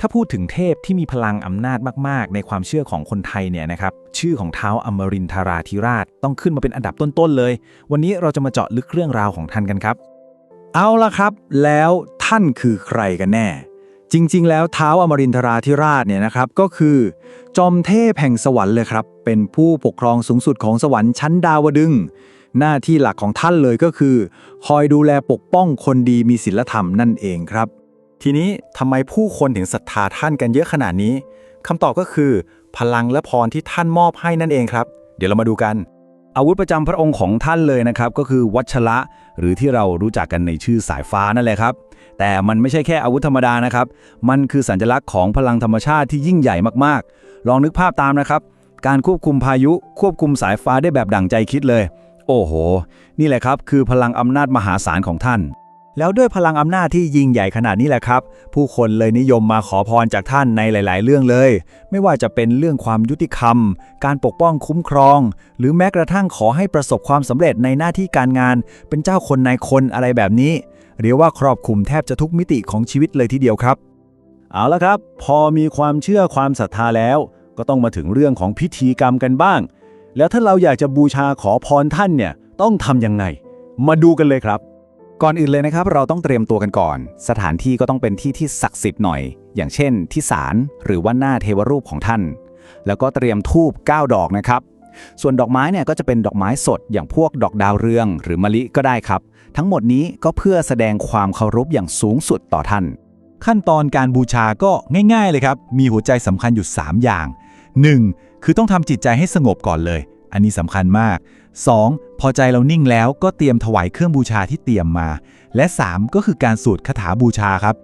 ถ้าพูดถึงเทพที่มีพลังอำนาจมาก ๆ ในความเชื่อของคนไทยเนี่ยนะครับ ชื่อของเท้าอมรินทราธิราช ต้องขึ้นมาเป็นอันดับต้น ๆ เลย วันนี้เราจะมาเจาะลึกเรื่องราวของท่านกันครับ เอาละครับ แล้วท่านคือใครกันแน่ จริง ๆ แล้วเท้าวอมรินทราธิราชเนี่ยนะครับก็คือ จอมเทพแห่งสวรรค์เลยครับ เป็นผู้ปกครองสูงสุดของสวรรค์ชั้นดาวดึงหน้าที่หลักของท่านเลยก็คือ คอยดูแลปกป้องคนดีมีศีลธรรมนั่นเองครับ ทีนี้ทำไมผู้คนถึงศรัทธาท่านกันเยอะขนาดนี้คำตอบก็คือ พลังและพรที่ท่านมอบให้นั่นเองครับ เดี๋ยวเรามาดูกัน อาวุธประจำพระองค์ของท่านเลยนะครับ ก็คือวัชระ หรือที่เรารู้จักกันในชื่อสายฟ้านั่นแหละครับ แต่มันไม่ใช่แค่อาวุธธรรมดานะครับ มันคือสัญลักษณ์ของพลังธรรมชาติที่ยิ่งใหญ่มากๆ ลองนึกภาพตามนะครับ การควบคุมพายุ ควบคุมสายฟ้าได้แบบดั่งใจคิดเลย โอ้โห นี่แหละครับ คือพลังอำนาจมหาศาลของท่าน แล้วด้วยพลังอำนาจที่ยิ่งใหญ่ขนาดนี้แหละครับ ผู้คนเลยนิยมมาขอพรจากท่านในหลาย ๆ เรื่องเลย ไม่ว่าจะเป็นเรื่องความยุติธรรม การปกป้องคุ้มครอง หรือแม้กระทั่งขอให้ประสบความสำเร็จในหน้าที่การงาน เป็นเจ้าคนนายคนอะไรแบบนี้ เรียกว่าครอบคลุมแทบจะทุกมิติของชีวิตเลยทีเดียวครับ เอาละครับ พอมีความเชื่อความศรัทธาแล้ว ก็ต้องมาถึงเรื่องของพิธีกรรมกันบ้าง แล้วถ้าเราอยากจะบูชาขอพรท่านเนี่ยต้องทำยังไง มาดูกันเลยครับ ก่อนอื่นเลยนะครับ เราต้องเตรียมตัวกันก่อน สถานที่ก็ต้องเป็นที่ที่ศักดิ์สิทธิ์หน่อย อย่างเช่น ที่ศาลหรือว่าหน้าเทวรูปของท่าน แล้วก็เตรียมธูป9ดอกนะครับ ส่วนดอกไม้เนี่ยก็จะเป็นดอกไม้สดอย่างพวกดอกดาวเรือง หรือมะลิก็ได้ครับ ทั้งหมดนี้ก็เพื่อแสดงความเคารพอย่างสูงสุดต่อท่าน ขั้นตอนการบูชาก็ง่าย ๆ เลยครับ มีหัวใจสำคัญอยู่ 3 อย่าง 1. คือต้องทำจิตใจให้สงบก่อนเลย อันนี้สำคัญมาก 2. พอใจเรานิ่งแล้วก็เตรียมถวายเครื่องบูชาที่เตรียมมา และ 3 ก็คือการสวดคาถาบูชาครับ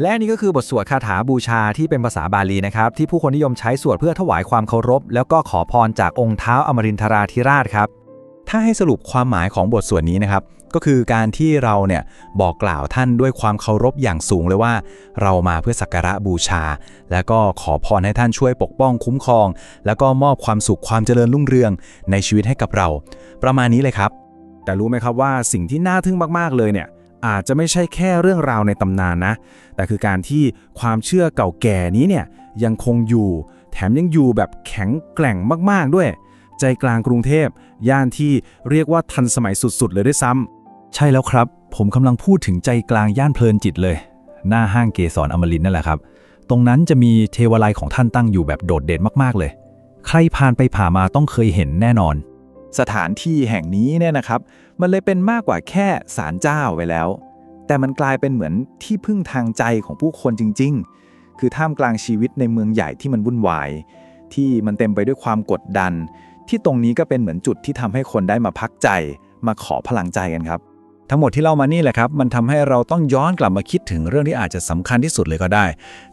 และนี่ก็คือบทสวดคาถาบูชาที่เป็นภาษาบาลีนะครับ ที่ผู้คนนิยมใช้สวดเพื่อถวายความเคารพ แล้วก็ขอพรจากองค์เท้าอมรินทราธิราชครับ ถ้าให้สรุปความหมายของบทสวดนี้นะครับ ก็คือการที่เราเนี่ยบอกกล่าวท่านด้วยความเคารพอย่างสูงเลยว่า เรามาเพื่อสักการะบูชา แล้วก็ขอพรให้ท่านช่วยปกป้องคุ้มครอง แล้วก็มอบความสุขความเจริญรุ่งเรืองในชีวิตให้กับเรา ประมาณนี้เลยครับ แต่รู้ไหมครับว่าสิ่งที่น่าทึ่งมากๆเลยเนี่ยอาจจะไม่ใช่แค่เรื่องราวในตำนานนะ แต่คือการที่ความเชื่อเก่าแก่นี้เนี่ยยังคงอยู่ แถมยังอยู่แบบแข็งแกร่งมากๆด้วย ใจกลางกรุงเทพ ย่านที่เรียกว่าทันสมัยสุดๆ เลยด้วยซ้ำ ใช่แล้วครับ ผมกำลังพูดถึงใจกลางย่านเพลินจิตเลย หน้าห้างเกสรอมรินนั่นแหละครับ ตรงนั้นจะมีเทวาลัยของท่านตั้งอยู่แบบโดดเด่นมากๆเลย ใครผ่านไปผ่ามาต้องเคยเห็นแน่นอน สถานที่แห่งนี้เนี่ยนะครับ มันเลยเป็นมากกว่าแค่ศาลเจ้าไว้แล้ว แต่มันกลายเป็นเหมือนที่พึ่งทางใจของผู้คนจริง ๆ คือท่ามกลางชีวิตในเมืองใหญ่ที่มันวุ่นวาย ที่มันเต็มไปด้วยความกดดัน ที่ตรงนี้ก็เป็นเหมือนจุดที่ทำให้คนได้มาพักใจ มาขอพลังใจกันครับ ทั้งหมดที่เล่ามานี่แหละครับ มันทำให้เราต้องย้อนกลับมาคิดถึงเรื่องที่อาจจะสำคัญที่สุดเลยก็ได้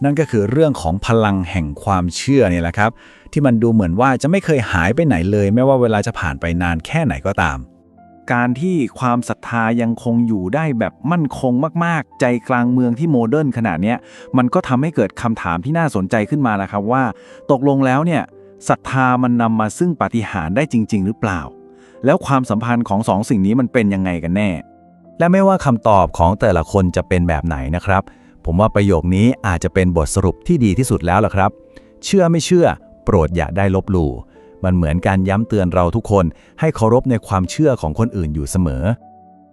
นั่นก็คือเรื่องของพลังแห่งความเชื่อเนี่ยแหละครับ ที่มันดูเหมือนว่าจะไม่เคยหายไปไหนเลย ไม่ว่าเวลาจะผ่านไปนานแค่ไหนก็ตาม การที่ความศรัทธายังคงอยู่ได้แบบมั่นคงมากๆ ใจกลางเมืองที่โมเดิร์นขนาดนี้มันก็ทำให้เกิดคำถามที่น่าสนใจขึ้นมาแล้วครับว่า ตกลงแล้วเนี่ยศรัทธามันนำมาซึ่งปาฏิหาริย์ได้จริง ๆ หรือเปล่า แล้วความสัมพันธ์ของสองสิ่งนี้มันเป็นยังไงกันแน่ และไม่ว่าคำตอบของแต่ละคนจะเป็นแบบไหนนะครับ ผมว่าประโยคนี้อาจจะเป็นบทสรุปที่ดีที่สุดแล้วล่ะครับ เชื่อไม่เชื่อ โปรดอย่าได้ลบหลู่มันเหมือนการย้ำเตือนเราทุกคน ให้เคารพในความเชื่อของคนอื่นอยู่เสมอ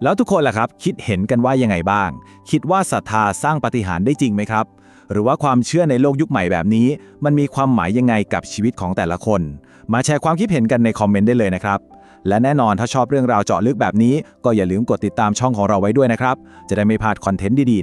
แล้วทุกคนล่ะครับ คิดเห็นกันว่ายังไงบ้าง คิดว่าศรัทธาสร้างปฏิหารได้จริงไหมครับ หรือว่าความเชื่อในโลกยุคใหม่แบบนี้ มันมีความหมายยังไงกับชีวิตของแต่ละคน มาแชร์ความคิดเห็นกันในคอมเมนต์ได้เลยนะครับ และแน่นอนถ้าชอบเรื่องราวเจาะลึกแบบนี้ ก็อย่าลืมกดติดตามช่องของเราไว้ด้วยนะครับ จะได้ไม่พลาดคอนเทนต์ดีๆ